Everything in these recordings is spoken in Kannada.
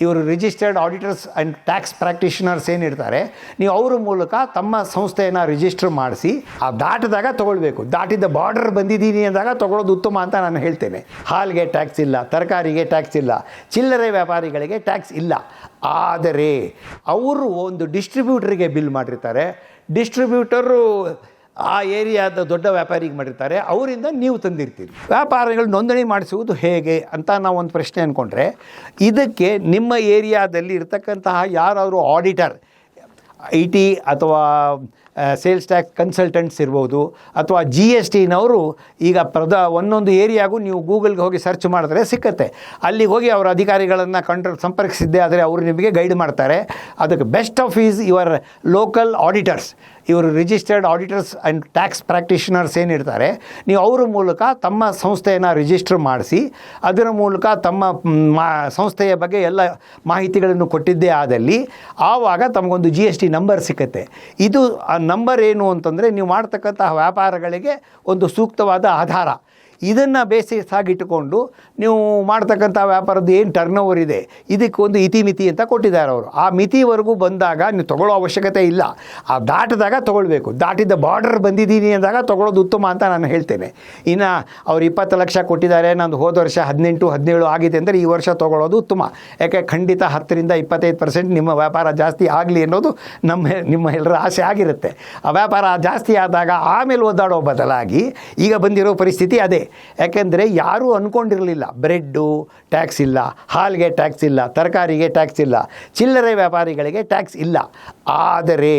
ಇವರು registered auditors and tax practitioners ಏನಿರ್ತಾರೆ ನೀವು ಅವ್ರ ಮೂಲಕ ತಮ್ಮ ಸಂಸ್ಥೆಯನ್ನು ರಿಜಿಸ್ಟರ್ ಮಾಡಿಸಿ, ಆ ದಾಟಿದಾಗ ತೊಗೊಳ್ಬೇಕು. ದಾಟಿದ ಬಾರ್ಡರ್ ಬಂದಿದ್ದೀನಿ ಅಂದಾಗ ತೊಗೊಳೋದು ಉತ್ತಮ ಅಂತ ನಾನು ಹೇಳ್ತೇನೆ. ಹಾಲಿಗೆ ಟ್ಯಾಕ್ಸ್ ಇಲ್ಲ, ತರಕಾರಿಗೆ ಟ್ಯಾಕ್ಸ್ ಇಲ್ಲ, ಚಿಲ್ಲರೆ ವ್ಯಾಪಾರಿಗಳಿಗೆ ಟ್ಯಾಕ್ಸ್ ಇಲ್ಲ. ಆದರೆ, ಅವರು ಒಂದು ಡಿಸ್ಟ್ರಿಬ್ಯೂಟರಿಗೆ ಬಿಲ್ ಮಾಡಿರ್ತಾರೆ. ಡಿಸ್ಟ್ರಿಬ್ಯೂಟರು ಆ ಏರಿಯಾದ ದೊಡ್ಡ ವ್ಯಾಪಾರಿಗೆ ಮಾಡಿರ್ತಾರೆ, ಅವರಿಂದ ನೀವು ತಂದಿರ್ತೀರಿ. ವ್ಯಾಪಾರಿಗಳು ನೋಂದಣಿ ಮಾಡಿಸುವುದು ಹೇಗೆ ಅಂತ ನಾವು ಒಂದು ಪ್ರಶ್ನೆ ಅಂದ್ಕೊಂಡ್ರೆ ಇದಕ್ಕೆ ನಿಮ್ಮ ಏರಿಯಾದಲ್ಲಿ ಇರ್ತಕ್ಕಂತಹ ಯಾರಾದರೂ ಆಡಿಟರ್, ಐ ಟಿ ಅಥವಾ ಸೇಲ್ಸ್ ಟ್ಯಾಕ್ಸ್ ಕನ್ಸಲ್ಟೆಂಟ್ಸ್ ಇರ್ಬೋದು, ಅಥವಾ ಜಿ ಎಸ್ ಟಿನವರು ಈಗ ಪ್ರದ ಒಂದೊಂದು ಏರಿಯಾಗೂ ನೀವು ಗೂಗಲ್ಗೆ ಹೋಗಿ ಸರ್ಚ್ ಮಾಡಿದ್ರೆ ಸಿಕ್ಕತ್ತೆ. ಅಲ್ಲಿಗೆ ಹೋಗಿ ಅವರ ಅಧಿಕಾರಿಗಳನ್ನು ಕಂಡ್ರೆ, ಸಂಪರ್ಕಿಸಿದ್ದೆ ಆದರೆ ಅವರು ನಿಮಗೆ ಗೈಡ್ ಮಾಡ್ತಾರೆ. ಅದಕ್ಕೆ best of is your local auditors. ಇವರು registered auditors and tax practitioners ಏನಿರ್ತಾರೆ, ನೀವು ಅವರ ಮೂಲಕ ತಮ್ಮ ಸಂಸ್ಥೆಯನ್ನು ರಿಜಿಸ್ಟರ್ ಮಾಡಿಸಿ, ಅದರ ಮೂಲಕ ತಮ್ಮ ಸಂಸ್ಥೆಯ ಬಗ್ಗೆ ಎಲ್ಲ ಮಾಹಿತಿಗಳನ್ನು ಕೊಟ್ಟಿದ್ದೇ ಆದಲ್ಲಿ, ಆವಾಗ ತಮಗೊಂದು ಜಿ ಎಸ್ ಟಿ ನಂಬರ್ ಸಿಕ್ಕತ್ತೆ. ಇದು, ಆ ನಂಬರ್ ಏನು ಅಂತಂದರೆ, ನೀವು ಮಾಡ್ತಕ್ಕಂತಹ ವ್ಯಾಪಾರಗಳಿಗೆ ಒಂದು ಸೂಕ್ತವಾದ ಆಧಾರ. ಇದನ್ನು ಬೇಸಿಸ್ ಆಗಿಟ್ಟುಕೊಂಡು ನೀವು ಮಾಡ್ತಕ್ಕಂಥ ವ್ಯಾಪಾರದ್ದು ಏನು ಟರ್ನ್ ಓವರ್ ಇದೆ, ಇದಕ್ಕೆ ಒಂದು ಇತಿಮಿತಿ ಅಂತ ಕೊಟ್ಟಿದ್ದಾರೆ ಅವರು. ಆ ಮಿತಿವರೆಗೂ ಬಂದಾಗ ನೀವು ತೊಗೊಳ್ಳೋ ಅವಶ್ಯಕತೆ ಇಲ್ಲ. ಆ ದಾಟಿದಾಗ ತೊಗೊಳ್ಬೇಕು. ದಾಟಿದ ಬಾರ್ಡರ್ ಬಂದಿದ್ದೀನಿ ಅಂದಾಗ ತೊಗೊಳೋದು ಉತ್ತಮ ಅಂತ ನಾನು ಹೇಳ್ತೇನೆ. ಇನ್ನು ಅವ್ರು ಇಪ್ಪತ್ತು ಲಕ್ಷ ಕೊಟ್ಟಿದ್ದಾರೆ, ನಂದು ಹೋದ ವರ್ಷ ಹದಿನೆಂಟು, ಹದಿನೇಳು ಆಗಿದೆ ಅಂದರೆ ಈ ವರ್ಷ ತೊಗೊಳ್ಳೋದು ಉತ್ತಮ. ಯಾಕೆ ಖಂಡಿತ ಹತ್ತರಿಂದ ಇಪ್ಪತ್ತೈದು ಪರ್ಸೆಂಟ್ ನಿಮ್ಮ ವ್ಯಾಪಾರ ಜಾಸ್ತಿ ಆಗಲಿ ಅನ್ನೋದು ನಮ್ಮ ನಿಮ್ಮ ಎಲ್ಲರ ಆಸೆ ಆಗಿರುತ್ತೆ. ಆ ವ್ಯಾಪಾರ ಜಾಸ್ತಿ ಆದಾಗ ಆಮೇಲೆ ಒದ್ದಾಡೋ ಬದಲಾಗಿ ಈಗ ಬಂದಿರೋ ಪರಿಸ್ಥಿತಿ ಅದೇ. ಯಾಕೆಂದರೆ ಯಾರೂ ಅಂದ್ಕೊಂಡಿರಲಿಲ್ಲ ಬ್ರೆಡ್ಡು ಟ್ಯಾಕ್ಸ್ ಇಲ್ಲ, ಹಾಲಿಗೆ ಟ್ಯಾಕ್ಸ್ ಇಲ್ಲ, ತರಕಾರಿಗೆ ಟ್ಯಾಕ್ಸ್ ಇಲ್ಲ, ಚಿಲ್ಲರೆ ವ್ಯಾಪಾರಿಗಳಿಗೆ ಟ್ಯಾಕ್ಸ್ ಇಲ್ಲ. ಆದರೆ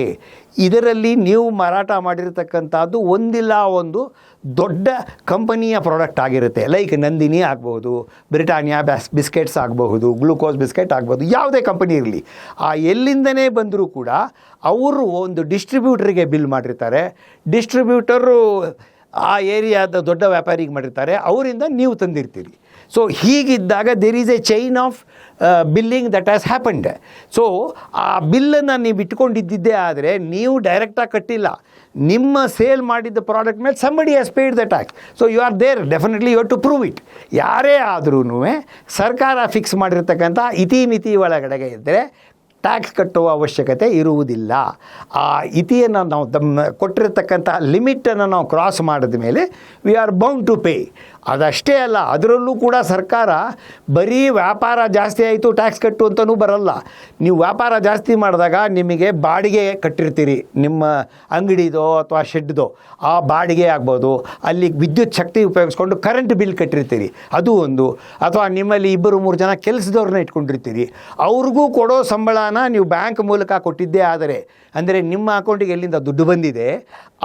ಇದರಲ್ಲಿ ನೀವು ಮಾರಾಟ ಮಾಡಿರತಕ್ಕಂಥದ್ದು ಒಂದಿಲ್ಲ, ಒಂದು ದೊಡ್ಡ ಕಂಪನಿಯ ಪ್ರಾಡಕ್ಟ್ ಆಗಿರುತ್ತೆ. ಲೈಕ್ ನಂದಿನಿ ಆಗ್ಬೋದು ಬ್ರಿಟಾನಿಯಾ ಬ್ಯಾಸ್, ಬಿಸ್ಕೆಟ್ಸ್ ಆಗಬಹುದು, ಗ್ಲೂಕೋಸ್ ಬಿಸ್ಕೆಟ್ ಆಗ್ಬೋದು ಯಾವುದೇ ಕಂಪನಿ ಇರಲಿ. ಆ ಎಲ್ಲಿಂದನೇ ಬಂದರೂ ಕೂಡ ಅವರು ಒಂದು ಡಿಸ್ಟ್ರಿಬ್ಯೂಟರಿಗೆ ಬಿಲ್ ಮಾಡಿರ್ತಾರೆ. ಡಿಸ್ಟ್ರಿಬ್ಯೂಟರು ಆ ಏರಿಯಾದ ದೊಡ್ಡ ವ್ಯಾಪಾರಿಗೆ ಮಾಡಿರ್ತಾರೆ, ಅವರಿಂದ ನೀವು ತಂದಿರ್ತೀರಿ. So ಹೀಗಿದ್ದಾಗ there is a chain of billing that has happened so ಆ ಬಿಲ್ಲನ್ನು ನೀವು ಇಟ್ಕೊಂಡಿದ್ದಿದ್ದೇ ಆದರೆ ನೀವು ಡೈರೆಕ್ಟಾಗಿ ಕಟ್ಟಿಲ್ಲ. ನಿಮ್ಮ ಸೇಲ್ ಮಾಡಿದ್ದ ಪ್ರಾಡಕ್ಟ್ ಮೇಲೆ somebody has paid the tax so you are there definitely you to prove it ಯಾರೇ ಆದ್ರೂ ಸರ್ಕಾರ ಫಿಕ್ಸ್ ಮಾಡಿರ್ತಕ್ಕಂಥ ಇತಿಮಿತಿ ಒಳಗಡೆಗೆ ಇದ್ದರೆ ಟ್ಯಾಕ್ಸ್ ಕಟ್ಟುವ ಅವಶ್ಯಕತೆ ಇರುವುದಿಲ್ಲ. ಆ ಇತಿಯನ್ನು ನಾವು ತಮ್ಮ ಕೊಟ್ಟಿರ್ತಕ್ಕಂಥ ಲಿಮಿಟನ್ನು ನಾವು ಕ್ರಾಸ್ ಮಾಡಿದ ಮೇಲೆ we are bound to pay ಅದಷ್ಟೇ ಅಲ್ಲ, ಅದರಲ್ಲೂ ಕೂಡ ಸರ್ಕಾರ ಬರೀ ವ್ಯಾಪಾರ ಜಾಸ್ತಿ ಆಯಿತು, ಟ್ಯಾಕ್ಸ್ ಕಟ್ಟು ಅಂತಲೂ ಬರಲ್ಲ. ನೀವು ವ್ಯಾಪಾರ ಜಾಸ್ತಿ ಮಾಡಿದಾಗ ನಿಮಗೆ ಬಾಡಿಗೆ ಕಟ್ಟಿರ್ತೀರಿ, ನಿಮ್ಮ ಅಂಗಡಿದೋ ಅಥವಾ ಶೆಡ್ದೋ, ಆ ಬಾಡಿಗೆ ಆಗ್ಬೋದು. ಅಲ್ಲಿ ವಿದ್ಯುತ್ ಶಕ್ತಿ ಉಪಯೋಗಿಸ್ಕೊಂಡು ಕರೆಂಟ್ ಬಿಲ್ ಕಟ್ಟಿರ್ತೀರಿ, ಅದು ಒಂದು. ಅಥವಾ ನಿಮ್ಮಲ್ಲಿ ಇಬ್ಬರು ಮೂರು ಜನ ಕೆಲಸದವ್ರನ್ನ ಇಟ್ಕೊಂಡಿರ್ತೀರಿ. ಅವ್ರಿಗೂ ಕೊಡೋ ಸಂಬಳನ ನೀವು ಬ್ಯಾಂಕ್ ಮೂಲಕ ಕೊಟ್ಟಿದ್ದೇ ಆದರೆ, ಅಂದರೆ ನಿಮ್ಮ ಅಕೌಂಟಿಗೆ ಎಲ್ಲಿಂದ ದುಡ್ಡು ಬಂದಿದೆ,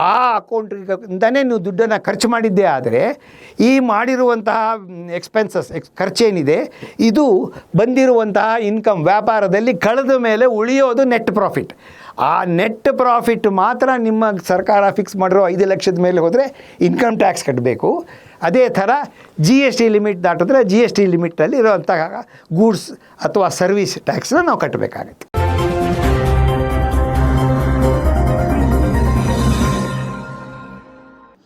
ಆ ಅಕೌಂಟಿಂದನೇ ನೀವು ದುಡ್ಡನ್ನು ಖರ್ಚು ಮಾಡಿದ್ದೇ ಆದರೆ, ಈ ಮಾಡಿರುವಂತಹ ಎಕ್ಸ್ಪೆನ್ಸಸ್ ಎಕ್ಸ್ ಖರ್ಚೇನಿದೆ, ಇದು ಬಂದಿರುವಂತಹ ಇನ್ಕಮ್ ವ್ಯಾಪಾರದಲ್ಲಿ ಕಳೆದ ಮೇಲೆ ಉಳಿಯೋದು ನೆಟ್ ಪ್ರಾಫಿಟ್ ಆ ನೆಟ್ ಪ್ರಾಫಿಟ್ ಮಾತ್ರ ನಿಮ್ಮ ಸರ್ಕಾರ ಫಿಕ್ಸ್ ಮಾಡಿರೋ ಐದು ಲಕ್ಷದ ಮೇಲೆ ಹೋದರೆ ಇನ್ಕಮ್ ಟ್ಯಾಕ್ಸ್ ಕಟ್ಟಬೇಕು ಅದೇ ಥರ ಜಿ ಎಸ್ ಟಿ ಲಿಮಿಟ್ ದಾಟಿದ್ರೆ ಜಿ ಎಸ್ ಟಿ ಲಿಮಿಟಲ್ಲಿ ಇರುವಂತಹ ಗೂಡ್ಸ್ ಅಥವಾ ಸರ್ವಿಸ್ ಟ್ಯಾಕ್ಸನ್ನ ನಾವು ಕಟ್ಟಬೇಕಾಗತ್ತೆ.